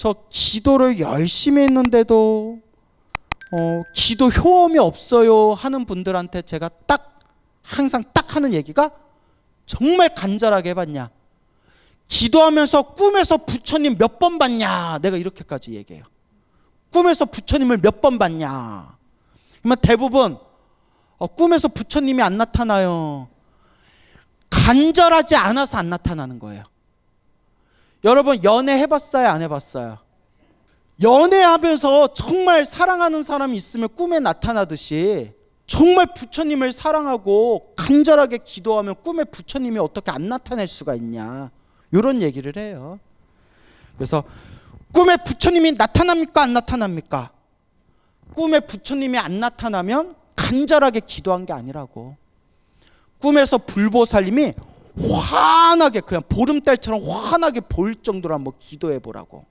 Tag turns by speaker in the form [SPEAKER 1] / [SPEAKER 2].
[SPEAKER 1] 저 기도를 열심히 했는데도 어, 기도 효험이 없어요 하는 분들한테 제가 딱 항상 딱 하는 얘기가 정말 간절하게 해봤냐? 기도하면서 꿈에서 부처님 몇 번 봤냐? 내가 이렇게까지 얘기해요. 꿈에서 부처님을 몇 번 봤냐? 그러면 대부분 어, 꿈에서 부처님이 안 나타나요. 간절하지 않아서 안 나타나는 거예요 여러분 연애 해봤어요 안 해봤어요 연애하면서 정말 사랑하는 사람이 있으면 꿈에 나타나듯이 정말 부처님을 사랑하고 간절하게 기도하면 꿈에 부처님이 어떻게 안 나타낼 수가 있냐 이런 얘기를 해요. 그래서 꿈에 부처님이 나타납니까 안 나타납니까? 꿈에 부처님이 안 나타나면 간절하게 기도한 게 아니라고. 꿈에서 불보살님이 환하게 그냥 보름달처럼 환하게 보일 정도로 한번 기도해 보라고.